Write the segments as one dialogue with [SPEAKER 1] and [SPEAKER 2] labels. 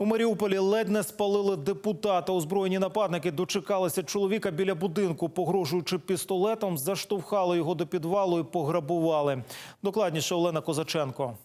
[SPEAKER 1] У Маріуполі ледь не спалили депутата. Озброєні нападники дочекалися чоловіка біля будинку, погрожуючи пістолетом, заштовхали його до підвалу і пограбували. Докладніше Олена Козаченко.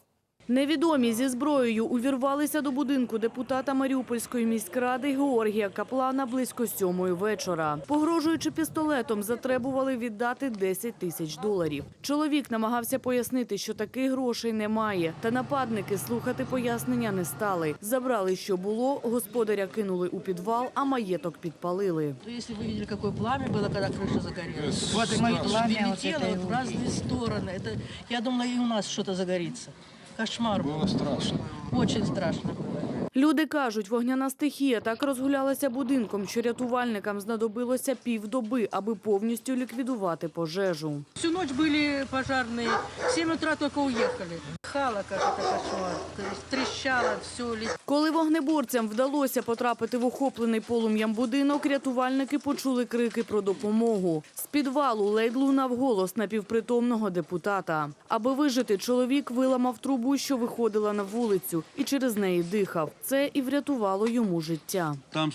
[SPEAKER 2] Невідомі зі зброєю увірвалися до будинку депутата Маріупольської міськради Георгія Каплана близько сьомої вечора. Погрожуючи пістолетом, затребували віддати 10 тисяч доларів. Чоловік намагався пояснити, що таких грошей немає. Та нападники слухати пояснення не стали. Забрали, що було, господаря кинули у підвал, а маєток підпалили.
[SPEAKER 3] То Если вы видели, какое пламя было, когда крыша загорелась.
[SPEAKER 4] Вот и
[SPEAKER 3] Моё
[SPEAKER 4] пламя вот
[SPEAKER 3] летело
[SPEAKER 4] это и
[SPEAKER 3] в разные стороны. Это, я думала, и у нас что-то загорится. Кошмар был.
[SPEAKER 4] Было страшно.
[SPEAKER 3] Очень страшно было.
[SPEAKER 2] Люди кажуть, вогняна стихія так розгулялася будинком, що рятувальникам знадобилося півдоби, аби повністю ліквідувати пожежу.
[SPEAKER 3] Всю ночь были пожарные. В 7 утра только уехали. Хала, как это кошмар. То есть Трещало все.
[SPEAKER 2] Коли вогнеборцям вдалося потрапити в охоплений полум'ям будинок, рятувальники почули крики про допомогу. З підвалу ледь лунав голос напівпритомного депутата. Аби вижити, чоловік виламав трубу, що виходила на вулицю, і через неї дихав. Це і врятувало йому життя.
[SPEAKER 5] Там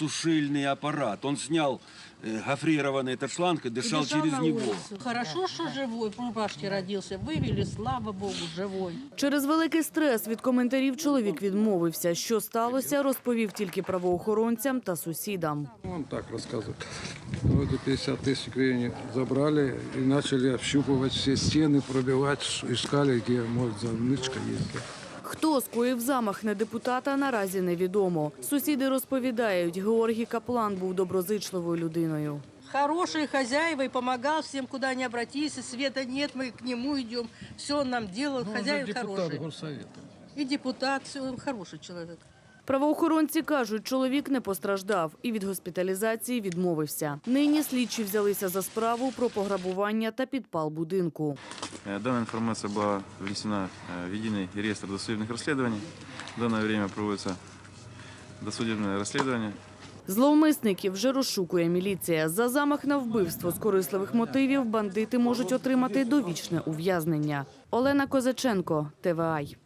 [SPEAKER 5] сушильный аппарат. Он снял э, гофрированный этот шланг и дышал через него.
[SPEAKER 3] Хорошо, что живой. В рубашке родился. Вывели, слава богу, живой.
[SPEAKER 2] Через великий стрес від коментарів чоловік відмовився. Що сталося, розповів тільки правоохоронцям та сусідам.
[SPEAKER 6] Он так рассказывает. Ну, это 50 тысяч гривен забрали и начали общупывать все стены, пробивать, искали, где может занычка есть.
[SPEAKER 2] Хто скоїв замах на депутата, наразі невідомо. Сусіди розповідають, Георгій Каплан був доброзичливою людиною.
[SPEAKER 3] Хороший хозяева и помогал всем, куда не обратись. И света нет, мы к нему идем. Все он нам делал. Хозяин хороший.
[SPEAKER 6] горсовета.
[SPEAKER 3] И депутат, все, он хороший человек.
[SPEAKER 2] Правоохоронці кажуть, чоловік не постраждав і від госпіталізації відмовився. Нині слідчі взялися за справу про пограбування та підпал будинку.
[SPEAKER 7] Э, Данная информация была внесена э, в единый реестр досудебных расследований. В данное время проводится досудебное расследование.
[SPEAKER 2] Зловмисників вже розшукує міліція. За замах на вбивство з корисливих мотивів бандити можуть отримати довічне ув'язнення. Олена Козаченко, ТВАЙ.